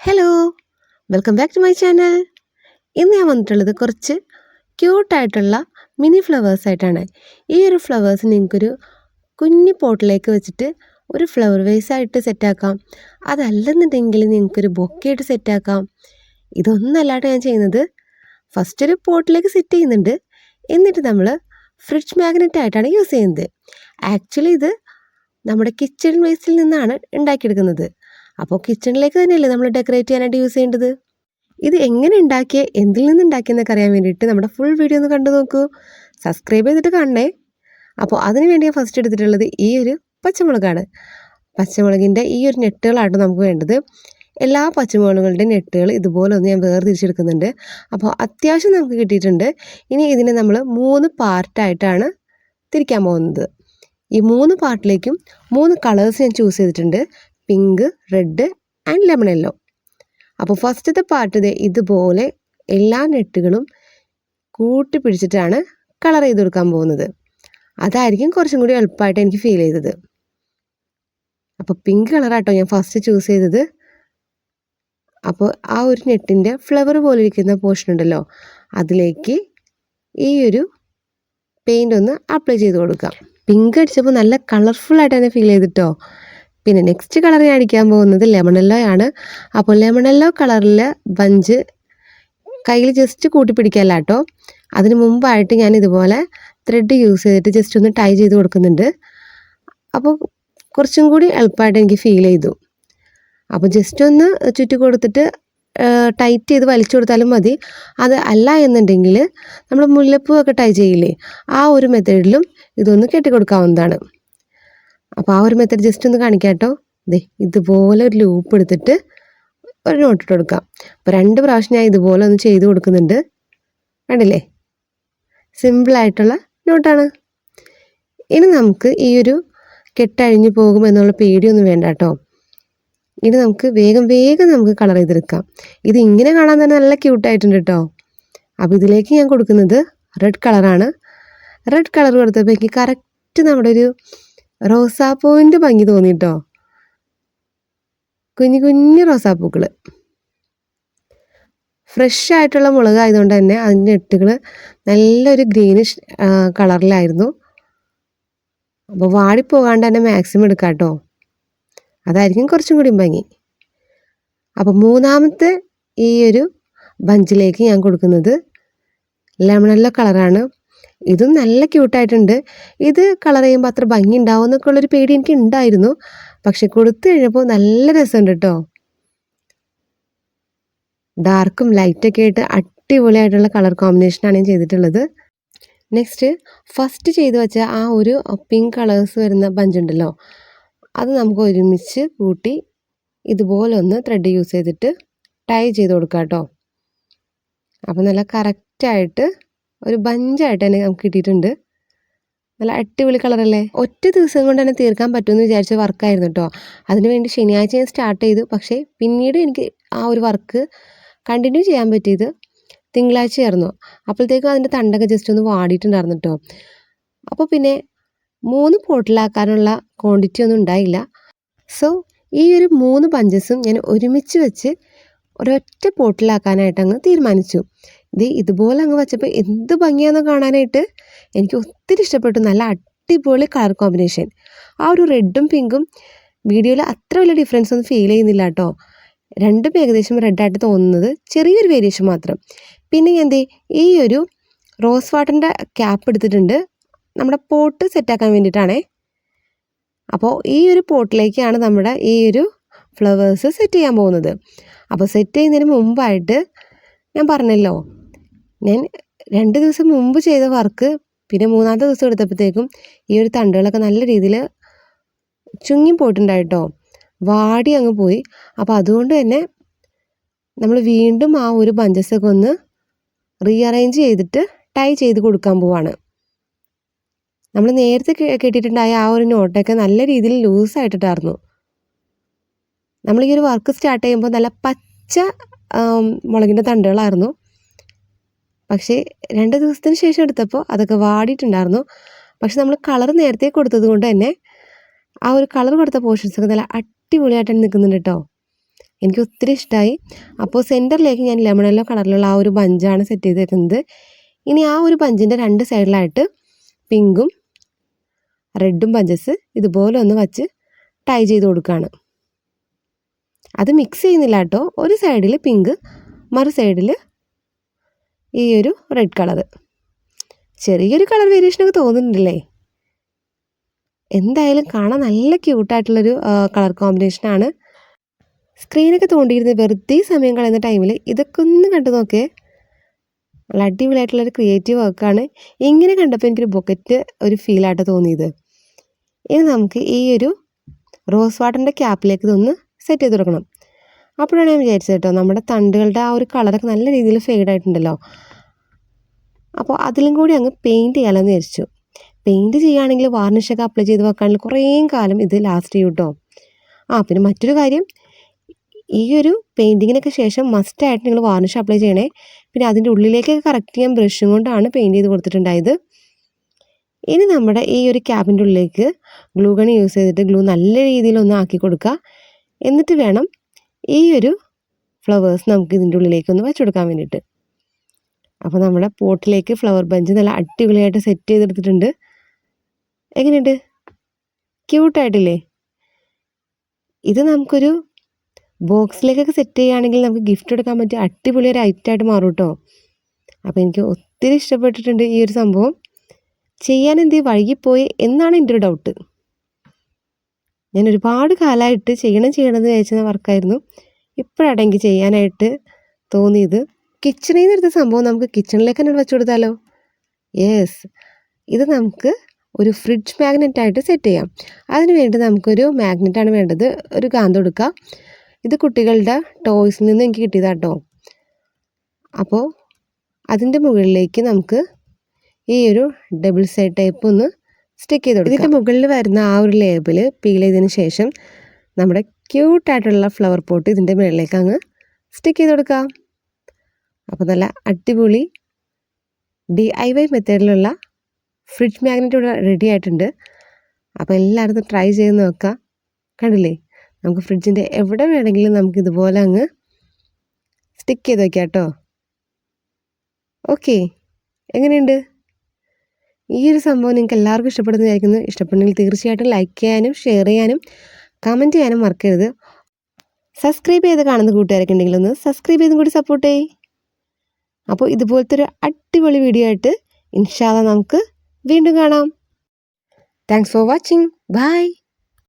Hello welcome back to my channel ഇന്ന് ഞാൻ വന്നിട്ടുള്ളത് കുറച്ച് ക്യൂട്ടായിട്ടുള്ള മിനി ഫ്ലവേഴ്സ് ആയിട്ടാണ്. ഈ ഒരു ഫ്ലവേഴ്സ് നിങ്ങൾക്കൊരു കുഞ്ഞു പോട്ടിലേക്ക് വെച്ചിട്ട് ഒരു ഫ്ലവർ വേസ് ആയിട്ട് സെറ്റാക്കാം അതല്ലെന്നുണ്ടെങ്കിൽ നിങ്ങൾക്കൊരു ബൊക്കെയായിട്ട് സെറ്റാക്കാം ഇതൊന്നല്ലാട്ട് ഞാൻ ചെയ്യുന്നത് ഫസ്റ്റ് ഒരു പോട്ടിലേക്ക് സെറ്റ് ചെയ്യുന്നുണ്ട്. എന്നിട്ട് നമ്മൾ ഫ്രിഡ്ജ് മാഗ്നറ്റ് ആയിട്ടാണ് യൂസ് ചെയ്യുന്നത്. ആക്ച്വലി ഇത് നമ്മുടെ കിച്ചൺ വേസ്റ്റിൽ നിന്നാണ് ഉണ്ടാക്കിയെടുക്കുന്നത്. അപ്പോൾ കിച്ചണിലേക്ക് തന്നെയല്ലേ നമ്മൾ ഡെക്കറേറ്റ് ചെയ്യാനായിട്ട് യൂസ് ചെയ്യേണ്ടത്? ഇത് എങ്ങനെ ഉണ്ടാക്കിയ? എന്തിൽ നിന്ന് ഉണ്ടാക്കിയെന്നൊക്കെ അറിയാൻ വേണ്ടിയിട്ട് നമ്മുടെ ഫുൾ വീഡിയോ ഒന്ന് കണ്ടു നോക്കൂ. സബ്സ്ക്രൈബ് ചെയ്തിട്ട് കാണണേ. അപ്പോൾ അതിന് വേണ്ടി ഫസ്റ്റ് എടുത്തിട്ടുള്ളത് ഈ ഒരു പച്ചമുളകാണ്. പച്ചമുളകിന്റെ ഈ ഒരു നെട്ടുകളാണ് നമുക്ക് വേണ്ടത്. എല്ലാ പച്ചമുളകളുടെയും നെട്ടുകൾ ഇതുപോലെ ഒന്ന് ഞാൻ വേർതിരിച്ചെടുക്കുന്നുണ്ട്. അപ്പോൾ അത്യാവശ്യം നമുക്ക് കിട്ടിയിട്ടുണ്ട്. ഇനി ഇതിനെ നമ്മൾ മൂന്ന് പാർട്ടായിട്ടാണ് തിരിക്കാൻ പോകുന്നത്. ഈ മൂന്ന് പാർട്ടിലേക്കും മൂന്ന് കളേഴ്സ് ഞാൻ ചൂസ് ചെയ്തിട്ടുണ്ട്. Pink red and lemon yellow. അപ്പോൾ ഫസ്റ്റത്തെ പാർട്ട് ഇത് ഇതുപോലെ എല്ലാ നെട്ടുകളും കൂട്ടി പിടിച്ചിട്ടാണ് കളർ ചെയ്ത് കൊടുക്കാൻ പോകുന്നത്. അതായിരിക്കും കുറച്ചും കൂടി എളുപ്പമായിട്ട് എനിക്ക് ഫീൽ ചെയ്തത്. അപ്പോൾ പിങ്ക് കളറാട്ടോ ഞാൻ ഫസ്റ്റ് ചൂസ് ചെയ്തത്. അപ്പോൾ ആ ഒരു നെറ്റിന്റെ ഫ്ലവർ പോലെ ഇരിക്കുന്ന പോർഷൻ ഉണ്ടല്ലോ അതിലേക്ക് ഈ ഒരു പെയിന്റ് ഒന്ന് അപ്ലൈ ചെയ്ത് കൊടുക്കാം. പിങ്ക് അടിച്ചപ്പോൾ നല്ല കളർഫുൾ ആയിട്ട് തന്നെ ഫീൽ ചെയ്തിട്ടോ പിന്നെ നെക്സ്റ്റ് കളർ ഞാൻ അടിക്കാൻ പോകുന്നത് ലെമണല്ലോ ആണ്. അപ്പോൾ ലെമണല്ലോ കളറിൽ ബഞ്ച് കയ്യിൽ ജസ്റ്റ് കൂട്ടി പിടിക്കല്ല കേട്ടോ അതിന് മുമ്പായിട്ട് ഞാൻ ഇതുപോലെ ത്രെഡ് യൂസ് ചെയ്തിട്ട് ജസ്റ്റ് ഒന്ന് ടൈ ചെയ്ത് കൊടുക്കുന്നുണ്ട്. അപ്പോൾ കുറച്ചും കൂടി എളുപ്പമായിട്ട് എനിക്ക് ഫീൽ ചെയ്തു. അപ്പോൾ ജസ്റ്റ് ഒന്ന് ചുറ്റി കൊടുത്തിട്ട് ടൈറ്റ് ചെയ്ത് വലിച്ചു കൊടുത്താലും മതി. അത് അല്ല എന്നുണ്ടെങ്കിൽ നമ്മൾ മുല്ലപ്പൂ ഒക്കെ ടൈ ചെയ്യില്ലേ ആ ഒരു മെത്തേഡിലും ഇതൊന്ന് കെട്ടിക്കൊടുക്കാവുന്നതാണ്. അപ്പോൾ ആ ഒരു മെത്തേഡ് ജസ്റ്റ് ഒന്ന് കാണിക്കാം കേട്ടോ ദേ ഇതുപോലെ ഒരു ലൂപ്പ് എടുത്തിട്ട് ഒരു നോട്ട് ഇട്ട് കൊടുക്കാം. അപ്പോൾ രണ്ട് പ്രാവശ്യം ഞാൻ ഇതുപോലെ ഒന്ന് ചെയ്ത് കൊടുക്കുന്നുണ്ട്. കണ്ടില്ലേ? സിമ്പിളായിട്ടുള്ള നോട്ടാണ് ഇനി നമുക്ക് ഈ ഒരു കെട്ടഴിഞ്ഞു പോകുമെന്നുള്ള പേടിയൊന്നും വേണ്ട കേട്ടോ. ഇനി നമുക്ക് വേഗം വേഗം നമുക്ക് കളർ ചെയ്തെടുക്കാം. ഇത് ഇങ്ങനെ കാണാൻ തന്നെ നല്ല ക്യൂട്ടായിട്ടുണ്ട് കേട്ടോ. അപ്പോൾ ഇതിലേക്ക് ഞാൻ കൊടുക്കുന്നത് റെഡ് കളറാണ് റെഡ് കളർ കൊടുത്തപ്പോൾ എനിക്ക് കറക്റ്റ് നമ്മുടെ ഒരു റോസാപ്പൂവിന്റെ ഭംഗി തോന്നിട്ടോ? കുഞ്ഞു കുഞ്ഞു റോസാപ്പൂക്കൾ ഫ്രഷ് ആയിട്ടുള്ള മുളക് ആയതുകൊണ്ട് തന്നെ അതിന്റെ എട്ടുകൾ നല്ലൊരു ഗ്രീനിഷ് കളറിലായിരുന്നു. അപ്പോൾ വാടിപ്പോകാണ്ട് തന്നെ മാക്സിമം എടുക്കാം കേട്ടോ അതായിരിക്കും കുറച്ചും കൂടി ഭംഗി. അപ്പോൾ മൂന്നാമത്തെ ഈ ഒരു ബഞ്ചിലേക്ക് ഞാൻ കൊടുക്കുന്നത് ലെമണല്ല കളറാണ്. ഇതും നല്ല ക്യൂട്ടായിട്ടുണ്ട് ഇത് കളർ ചെയ്യുമ്പോൾ അത്ര ഭംഗി ഉണ്ടാവും എന്നൊക്കെ ഉള്ളൊരു പേടി എനിക്ക് ഉണ്ടായിരുന്നു പക്ഷെ കൊടുത്തു കഴിഞ്ഞപ്പോൾ നല്ല രസമുണ്ട് കേട്ടോ ഡാർക്കും ലൈറ്റൊക്കെ ആയിട്ട് അടിപൊളിയായിട്ടുള്ള കളർ കോമ്പിനേഷനാണ് ഞാൻ ചെയ്തിട്ടുള്ളത്. നെക്സ്റ്റ് ഫസ്റ്റ് ചെയ്ത് വെച്ച ആ ഒരു പിങ്ക് കളേഴ്സ് വരുന്ന ബഞ്ചുണ്ടല്ലോ അത് നമുക്ക് ഒരുമിച്ച് കൂട്ടി ഇതുപോലെ ഒന്ന് ത്രെഡ് യൂസ് ചെയ്തിട്ട് ടൈ ചെയ്ത് കൊടുക്കാം കേട്ടോ അപ്പോൾ നല്ല കറക്റ്റായിട്ട് ഒരു ബഞ്ചായിട്ട് തന്നെ നമുക്ക് കിട്ടിയിട്ടുണ്ട്. നല്ല അടിപൊളി കളറല്ലേ ഒറ്റ ദിവസം കൊണ്ട് തന്നെ തീർക്കാൻ പറ്റുമെന്ന് വിചാരിച്ച വർക്കായിരുന്നു കേട്ടോ അതിനുവേണ്ടി ശനിയാഴ്ച ഞാൻ സ്റ്റാർട്ട് ചെയ്തു. പക്ഷേ പിന്നീട് എനിക്ക് ആ ഒരു വർക്ക് കണ്ടിന്യൂ ചെയ്യാൻ പറ്റിയത് തിങ്കളാഴ്ചയായിരുന്നു. അപ്പോഴത്തേക്കും അതിന്റെ തണ്ടൊക്കെ ജസ്റ്റ് ഒന്ന് വാടിയിട്ടുണ്ടായിരുന്നു കേട്ടോ അപ്പോൾ പിന്നെ മൂന്ന് പോട്ടിലാക്കാനുള്ള ക്വാണ്ടിറ്റി ഒന്നും ഉണ്ടായില്ല. സോ ഈ ഒരു മൂന്ന് പഞ്ചസും ഞാൻ ഒരുമിച്ച് വെച്ച് ഒരൊറ്റ പോട്ടിലാക്കാനായിട്ട് അങ്ങ് തീരുമാനിച്ചു. ഇത് ഇതുപോലെ അങ്ങ് വച്ചപ്പോൾ എന്ത് ഭംഗിയാണെന്ന് കാണാനായിട്ട് എനിക്ക് ഒത്തിരി ഇഷ്ടപ്പെട്ടു. നല്ല അടിപൊളി കളർ കോമ്പിനേഷൻ. ആ ഒരു റെഡും പിങ്കും വീഡിയോയിൽ അത്ര വലിയ ഡിഫറൻസ് ഒന്നും ഫീൽ ചെയ്യുന്നില്ല കേട്ടോ രണ്ടും ഏകദേശം റെഡായിട്ട് തോന്നുന്നത് ചെറിയൊരു വേരിയേഷൻ മാത്രം. പിന്നെ എന്തേ ഈ ഒരു റോസ് വാട്ടറിന്റെ ക്യാപ്പ് എടുത്തിട്ടുണ്ട്. നമ്മുടെ പോട്ട് സെറ്റാക്കാൻ വേണ്ടിയിട്ടാണേ. അപ്പോൾ ഈ ഒരു പോട്ടിലേക്കാണ് നമ്മുടെ ഈ ഒരു ഫ്ലവേഴ്സ് സെറ്റ് ചെയ്യാൻ പോകുന്നത്. അപ്പോൾ സെറ്റ് ചെയ്യുന്നതിന് മുമ്പായിട്ട് ഞാൻ പറഞ്ഞല്ലോ ഞാൻ രണ്ട് ദിവസം മുമ്പ് ചെയ്ത വർക്ക് പിന്നെ മൂന്നാമത്തെ ദിവസം എടുത്തപ്പോഴത്തേക്കും ഈ ഒരു തണ്ടുകളൊക്കെ നല്ല രീതിയിൽ ചുങ്ങി പോയിട്ടുണ്ടായിട്ടോ. വാടി അങ്ങ് പോയി. അപ്പോൾ അതുകൊണ്ട് തന്നെ നമ്മൾ വീണ്ടും ആ ഒരു ബഞ്ചസൊക്കെ ഒന്ന് റീഅറേഞ്ച് ചെയ്തിട്ട് ടൈ ചെയ്ത് കൊടുക്കാൻ പോവാണ്. നമ്മൾ നേരത്തെ കെട്ടിയിട്ടുണ്ടായ ആ ഒരു നോട്ടൊക്കെ നല്ല രീതിയിൽ ലൂസായിട്ടിട്ടായിരുന്നു നമ്മൾ ഈ ഒരു വർക്ക് സ്റ്റാർട്ട് ചെയ്യുമ്പോൾ നല്ല പച്ച മുളകിന്റെ തണ്ടുകളായിരുന്നു. പക്ഷേ രണ്ട് ദിവസത്തിന് ശേഷം എടുത്തപ്പോൾ അതൊക്കെ വാടിയിട്ടുണ്ടായിരുന്നു. പക്ഷെ നമ്മൾ കളർ നേരത്തെ കൊടുത്തത് കൊണ്ട് തന്നെ ആ ഒരു കളർ കൊടുത്ത പോർഷൻസൊക്കെ നല്ല അടിപൊളിയായിട്ടാണ് നിൽക്കുന്നുണ്ട് കേട്ടോ. എനിക്ക് ഒത്തിരി ഇഷ്ടമായി അപ്പോൾ സെന്ററിലേക്ക് ഞാൻ ലെമൺ യെല്ലോ കളറിലുള്ള ആ ഒരു ബഞ്ചാണ് സെറ്റ് ചെയ്തേക്കുന്നത് ഇനി ആ ഒരു ബഞ്ചിന്റെ രണ്ട് സൈഡിലായിട്ട് പിങ്കും റെഡും ബഞ്ചസ് ഇതുപോലെ ഒന്ന് വച്ച് ടൈ ചെയ്ത് കൊടുക്കുകയാണ്. അത് മിക്സ് ചെയ്യുന്നില്ല കേട്ടോ. ഒരു സൈഡിൽ പിങ്ക് മറു സൈഡിൽ ഈ ഒരു റെഡ് കളർ ചെറിയൊരു കളർ വേരിയേഷനൊക്കെ തോന്നുന്നുണ്ടല്ലേ? എന്തായാലും കാണാൻ നല്ല ക്യൂട്ടായിട്ടുള്ളൊരു കളർ കോമ്പിനേഷനാണ് സ്ക്രീനൊക്കെ തോണ്ടിയിരുന്ന വെറുതെ സമയം കളയുന്ന ടൈമിൽ ഇതൊക്കെ ഒന്ന് കണ്ടു നോക്കേ. നല്ല അടിപൊളിയായിട്ടുള്ളൊരു ക്രിയേറ്റീവ് വർക്കാണ് ഇങ്ങനെ കണ്ടപ്പോൾ എനിക്കൊരു ബൊക്കറ്റ് ഒരു ഫീലായിട്ട് തോന്നിയത്. ഇനി നമുക്ക് ഈ ഒരു റോസ് വാട്ടറിന്റെ ക്യാപ്പിലേക്ക് ഇതൊന്ന് സെറ്റ് ചെയ്ത് കൊടുക്കണം. അപ്പോഴാണ് ഞാൻ വിചാരിച്ചത് കേട്ടോ നമ്മുടെ തണ്ടുകളുടെ ആ ഒരു കളറൊക്കെ നല്ല രീതിയിൽ ഫെയ്ഡ് ആയിട്ടുണ്ടല്ലോ. അപ്പോൾ അതിലും കൂടി അങ്ങ് പെയിന്റ് ചെയ്യാമെന്ന് വിചാരിച്ചു. പെയിന്റ് ചെയ്യുകയാണെങ്കിൽ വാർണിഷൊക്കെ അപ്ലൈ ചെയ്ത് വെക്കാണെങ്കിൽ കുറേ കാലം ഇത് ലാസ്റ്റ് ചെയ്യും കേട്ടോ ആ പിന്നെ മറ്റൊരു കാര്യം ഈ ഒരു പെയിന്റിങ്ങിനൊക്കെ ശേഷം മസ്റ്റായിട്ട് നിങ്ങൾ വാർണിഷ് അപ്ലൈ ചെയ്യണേ. പിന്നെ അതിന്റെ ഉള്ളിലേക്കൊക്കെ കറക്റ്റ് ചെയ്യാൻ ബ്രഷും കൊണ്ടാണ് പെയിന്റ് ചെയ്ത് കൊടുത്തിട്ടുണ്ടായത്. ഇനി നമ്മുടെ ഈ ഒരു ക്യാബിന്റെ ഉള്ളിലേക്ക് ഗ്ലൂ ഗൺ യൂസ് ചെയ്തിട്ട് ഗ്ലൂ നല്ല രീതിയിലൊന്ന് ആക്കി കൊടുക്കുക. എന്നിട്ട് വേണം ഈ ഒരു ഫ്ലവേഴ്സ് നമുക്ക് ഇതിന്റെ ഉള്ളിലേക്ക് ഒന്ന് വെച്ച് കൊടുക്കാൻ വേണ്ടിയിട്ട്. അപ്പോൾ നമ്മുടെ പോട്ടിലേക്ക് ഫ്ലവർ ബഞ്ച് നല്ല അടിപൊളിയായിട്ട് സെറ്റ് ചെയ്തെടുത്തിട്ടുണ്ട്. എങ്ങനെയുണ്ട്? ക്യൂട്ടായിട്ടില്ലേ? ഇത് നമുക്കൊരു ബോക്സിലേക്കൊക്കെ സെറ്റ് ചെയ്യുകയാണെങ്കിൽ നമുക്ക് ഗിഫ്റ്റ് എടുക്കാൻ പറ്റിയ അടിപൊളി ഒരു ഐറ്റമായിട്ട് മാറും കേട്ടോ. അപ്പോൾ എനിക്ക് ഒത്തിരി ഇഷ്ടപ്പെട്ടിട്ടുണ്ട് ഈ ഒരു സംഭവം. ചെയ്യാൻ എന്ത് വൈകിപ്പോയി എന്നാണ് എന്റെ ഒരു ഡൗട്ട്. ഞാൻ ഒരുപാട് കാലമായിട്ട് ചെയ്യണം ചെയ്യണമെന്ന് വിചാരിച്ച വർക്കായിരുന്നു. ഇപ്പോഴാണ് എനിക്ക് ചെയ്യാനായിട്ട് തോന്നിയത് കിച്ചണിൽ നിന്ന് എടുത്ത സംഭവം നമുക്ക് കിച്ചണിലേക്ക് തന്നെ വെച്ച് കൊടുത്താലോ യെസ് ഇത് നമുക്ക് ഒരു ഫ്രിഡ്ജ് മാഗ്നറ്റ് ആയിട്ട് സെറ്റ് ചെയ്യാം. അതിന് വേണ്ടി നമുക്കൊരു മാഗ്നറ്റാണ് വേണ്ടത്. ഒരു കാന്തം എടുക്കുക ഇത് കുട്ടികളുടെ ടോയ്സിൽ നിന്ന് എനിക്ക് കിട്ടിയതാട്ടോ അപ്പോൾ അതിന്റെ മുകളിലേക്ക് നമുക്ക് ഈ ഒരു ഡബിൾ സൈഡ് ടൈപ്പ് ഒന്ന് സ്റ്റിക്ക് ചെയ്ത് കൊടുക്കുക. ഇതിന്റെ മുകളിൽ വരുന്ന ആ ഒരു ലേബിൾ പീൽ ചെയ്തതിന് ശേഷം നമ്മുടെ ക്യൂട്ടായിട്ടുള്ള ഫ്ലവർ പോട്ട് ഇതിന്റെ മുകളിലേക്ക് അങ്ങ് സ്റ്റിക്ക് ചെയ്ത് കൊടുക്കുക. അപ്പോൾ നല്ല അടിപൊളി ഡി ഐ വൈ മെത്തേഡിലുള്ള ഫ്രിഡ്ജ് മാഗ്നറ്റ് ഇവിടെ റെഡി ആയിട്ടുണ്ട്. അപ്പോൾ എല്ലായിടത്തും ട്രൈ ചെയ്ത് നോക്കുക. കണ്ടില്ലേ? നമുക്ക് ഫ്രിഡ്ജിന്റെ എവിടെ വേണമെങ്കിലും നമുക്ക് ഇതുപോലെ അങ്ങ് സ്റ്റിക്ക് ചെയ്ത് വയ്ക്കാം കേട്ടോ. ഓക്കെ എങ്ങനെയുണ്ട്? ഈ ഒരു സംഭവം നിങ്ങൾക്ക് എല്ലാവർക്കും ഇഷ്ടപ്പെടുന്ന വിചാരിക്കുന്നു. ഇഷ്ടപ്പെടുന്നെങ്കിൽ തീർച്ചയായിട്ടും ലൈക്ക് ചെയ്യാനും ഷെയർ ചെയ്യാനും കമന്റ് ചെയ്യാനും മറക്കരുത്. സബ്സ്ക്രൈബ് ചെയ്ത് കാണുന്ന കൂട്ടുകാരൊക്കെ ഉണ്ടെങ്കിൽ ഒന്ന് സബ്സ്ക്രൈബ് ചെയ്തും കൂടി സപ്പോർട്ട് ചെയ്യ്. അപ്പോൾ ഇതുപോലത്തെ ഒരു അടിപൊളി വീഡിയോ ആയിട്ട് ഇൻഷാല്ല നമുക്ക് വീണ്ടും കാണാം. Thanks for watching bye